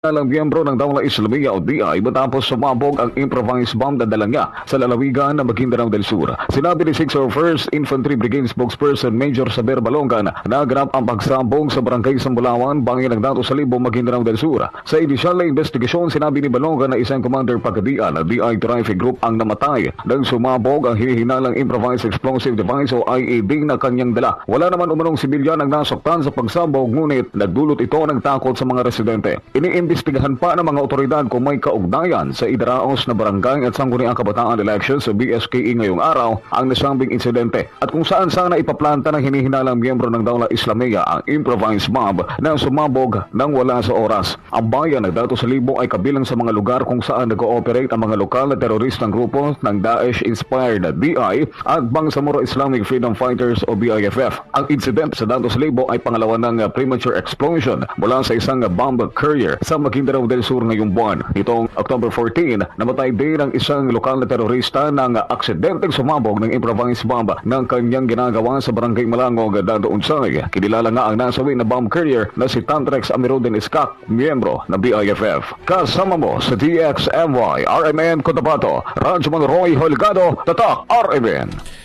Alang miyembro ng Dawla Islamia o DI matapos sumabog ang improvised bomb na dala niya sa lalawigan ng Maguindanao del Sur. Sinabi ni 6 First Infantry Brigade spokesperson Major Saber Balongan na ganap ang pagsabog sa barangay Sambulawan, bangin ng Dato Salibo, Maguindanao del Sur. Sa inisyal na investigasyon, sinabi ni Balongan na isang commander pagkadian ng DI Traffic Group ang namatay nang sumabog ang hinihinalang improvised explosive device o IED na kanyang dala. Wala naman umanong sibilyan ang nasaktan sa pagsabog ngunit nagdulot ito ng takot sa mga residente. Iniimbestigahan pa ng mga otoridad kung may kaugnayan sa idaraos na barangay at sangguniang kabataan elections sa BSKE ngayong araw ang nasambing insidente at kung saan sana ipaplanta ng hinihinalang miyembro ng Dawla Islamia ang improvised bomb na sumabog nang wala sa oras. Ang bayan ng Dato Salibo ay kabilang sa mga lugar kung saan nag-ooperate ang mga lokal na teroristang grupo ng Daesh-inspired DI at Bangsamoro Islamic Freedom Fighters o BIFF. Ang incident sa Dato Salibo ay pangalawa ng uh, premature explosion mula sa isang uh, bomb carrier sa Maguindanao del Sur ngayong buwan. Itong October 14, namatay din ang isang lokal na terorista ng aksidenteng sumabog ng improvised bomb ng kanyang ginagawa sa barangay Malangog, Dado Unsay. Kinilala nga ang nasawi na bomb carrier na si Tantrex Amirodin Iskak, miyembro ng BIFF. Kasama mo sa DXMY, RMN Cotabato, Rancho Roy Holgado, Tatak, RMN.